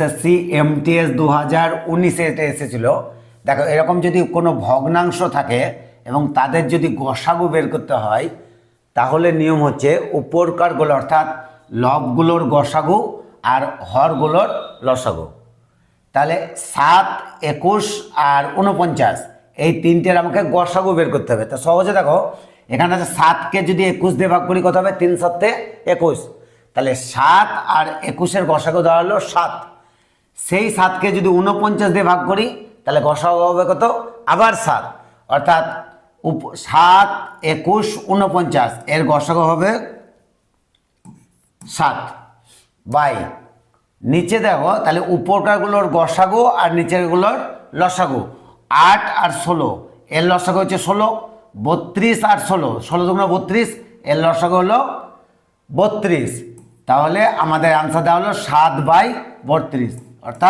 SSC MTS দু হাজার উনিশে এটা এসেছিল। দেখো, এরকম যদি কোনো ভগ্নাংশ থাকে এবং তাদের যদি গসাগু বের করতে হয়, তাহলে নিয়ম হচ্ছে উপরকারগুলো অর্থাৎ লবগুলোর গসাগু আর হরগুলোর লসাগু। তাহলে সাত, একুশ আর উনপঞ্চাশ এই তিনটের আমাকে গসাগু বের করতে হবে। তো সহজে দেখো, এখানে আছে সাতকে যদি একুশ দিয়ে ভাগ করি, কত হবে? তিন সাতে একুশ। তাহলে সাত আর একুশের গসাগু হলো সাত। সেই সাতকে যদি উনপঞ্চাশ দিয়ে ভাগ করি, তাহলে গসাগু হবে কত? আবার সাত। অর্থাৎ সাত, একুশ উনপঞ্চাশ এর গসাগু হবে সাত। বাই। নিচে দেখো, তাহলে উপরকারগুলোর গসাগু আর নিচেরগুলোর লসাগু। আট আর ষোলো। এর লসাগু হচ্ছে ষোলো। বত্রিশ আর ষোলো। ষোলো দুগুণ বত্রিশ, এর লসাগু হলো বত্রিশ। তাহলে আমাদের আনসার দেওয়া হলো সাত বাই বত্রিশ। অর্থাৎ